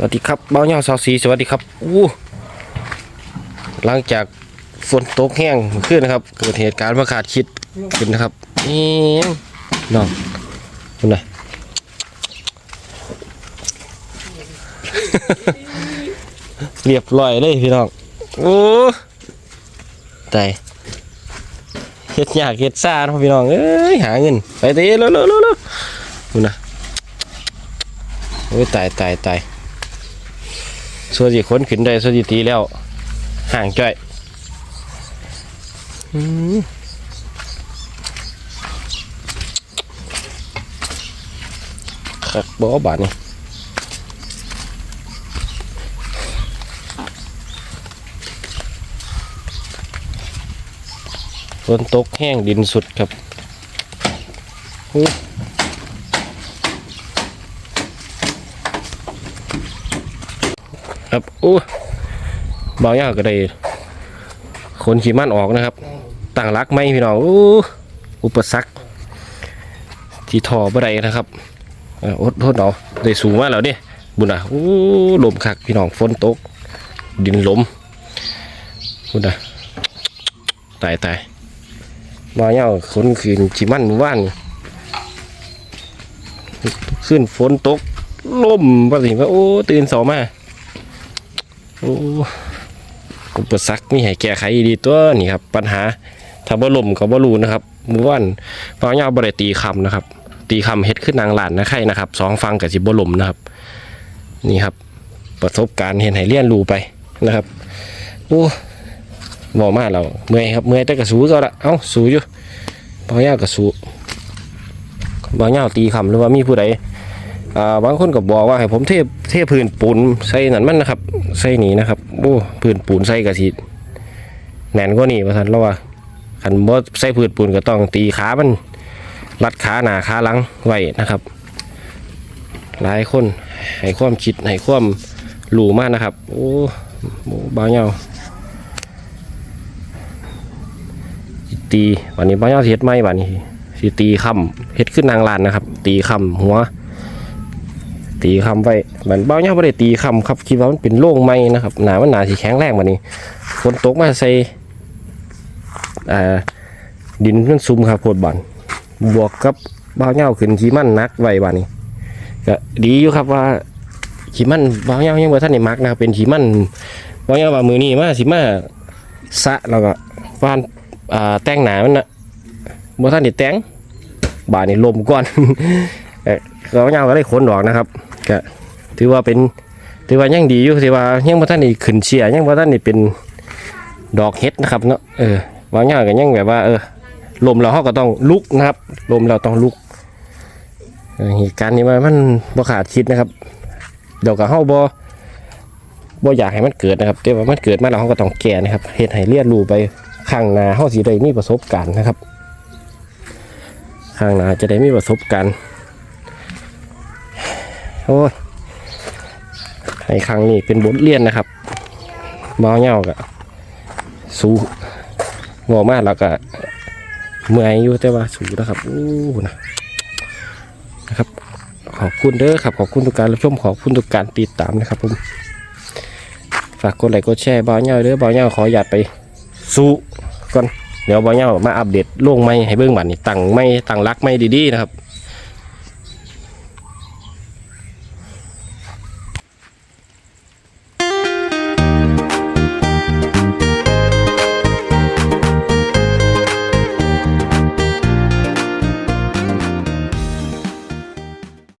สวัสดีครับเบ้าเงาสาวสีสวัสดีครับอู้หลังจากฝนตกแห้งเมื่อคืนนะครับ เกิดเหตุการณ์ประขาดคิดขึ้นนะครับนี่น้องคุณนะเรียบร้อยเลยพี่น้องโอ้ตายเฮ็ดยากเฮ็ดซ่าเนาะพี่น้องเอ้ยหาเงินไปตะเร็วเร็วเร็วเร็วคุณนะโอ้ยตายตายตาย ส่วนสิค้นขึ้นได้ส่วนสิตีแล้วห่างจ่อยอืมคักบ่บาดนี่ฝนตกแห้งดินสุดครับ ครับอู้บางอย่างก็ได้ขนขี้มันออกนะครับ ต่างรักไหมพี่น้องอู้อุปสรรคที่ทอบ่ได้นะครับอดทนเอาได้สูงมากแล้วเนี่ยบุญอะอู้ลมคักพี่น้องฝนตก ดินล้มบุญอะตายตายบางอย่างขนขืนขี้มันหมู่านขึ้นฝนตกลมว่าสิว่าโอ้ตื่นเสามา โอ้อุปสรรคนี่ให้แก้ไขดีตัวนี่ครับ ปัญหาถ้าบ่ล่มก็บ่รู้นะครับเมื่อวานฟ้าวยาวบ่ได้ตีคำนะครับ ตีคำเฮ็ดขึ้นนางหลานนะใครนะครับสองฟังกับสิบ่ล่มนะครับ นี่ครับ ประสบการณ์เห็นให้เรียนรู้ไปนะครับโอ้บอกมาเราเมื่อยครับเมื่อยแต่กระสูก็ละเอ้าสูอยู่ฟ้าวยาวกระสูฟ้าวยาวตีคำหรือว่ามีผู้ใด บางคนก็บอกว่าให้ผมเทเทพื้นปูนใส่นั่นมันนะครับใส่นี่นะครับโอ้พื้นปูนใส่กระสิแน่นกว่านี่ว่าท่านเราว่าขันบ่ใส่พื้นปูนก็ต้องตีขามันรัดขาหนาขาหลังไว้นะครับ หลายคนให้ความคิดให้ความรู้มากนะครับ โอ้โหบ้าวเหยาตีวันนี้บาวเหยาเฮ็ดไหมวันนี้สิตีคำเฮ็ดขึ้นนางลานนะครับ ตีคำหัว ตีคำไว้เหมือนเบ้าเน่าไม่ได้ตีคำครับคิดว่ามันเป็นโล่งไม้นะครับหนามันหนาสีแข็งแรงว่านี้ฝนตกมาใส่ดินมันซุ่มครับโพดบันบวกกับเบ้าเน่าขึ้นขี้มันนักไว้บานี้ก็ดีอยู่ครับว่าขี้มันเบ้าเน่ายังว่าท่านในมักนะครับเป็นขี้มันเบ้าเน่าว่ามือนี้มาสิมาสะแล้วก็ฟานแต่งหนามันนะบ่ท่านได้แต่งบานี้ลมก่อนเอ่อเบ้าเน่าก็ได้ขนออกนะครับ ก็ถือว่าเป็นถือว่ายังดีอยู่ถือว่ายังบ่ทันได้ขึ้นเชียร์ยังบ่ทันได้เป็นดอกเห็ดนะครับเนาะเออบางอย่างก็ยังแบบว่า เออลมเราเฮาก็ต้องลุกนะครับ ลมเราต้องลุกเหตุการณ์นี้มันมันบ่ขาดคิดนะครับเดี๋ยวก็เฮาบ่บ่อยากให้มันเกิดนะครับแต่ว่ามันเกิดมาแล้วเฮาก็ต้องแก้นะครับเฮ็ดให้เรียนรู้ไปข้างหน้าเฮาสิได้มีประสบการณ์นะครับข้างหน้าจะได้มีประสบการณ์ โอ้ยในครั้งนี้เป็นบทเรียนนะครับบ้าเหงากะสู้งอมากแล้วก็เมื่อยอยู่แต่ว่าสูนะครับอู้นะนะครับ ขอบคุณเด้อครับ ขอบคุณทุกการรับชมขอบคุณทุกการติดตามนะครับผมฝากกดไลค์กดแชร์บ้าเหงาเด้อบ้าเหงาขอหยาดไปสู้ก่อนเดี๋ยวบ้าเหงามาอัปเดตโลงไม่ให้เบื้องบันนี่ตั้งไม่ตั้งรักไม่ดีๆนะครับ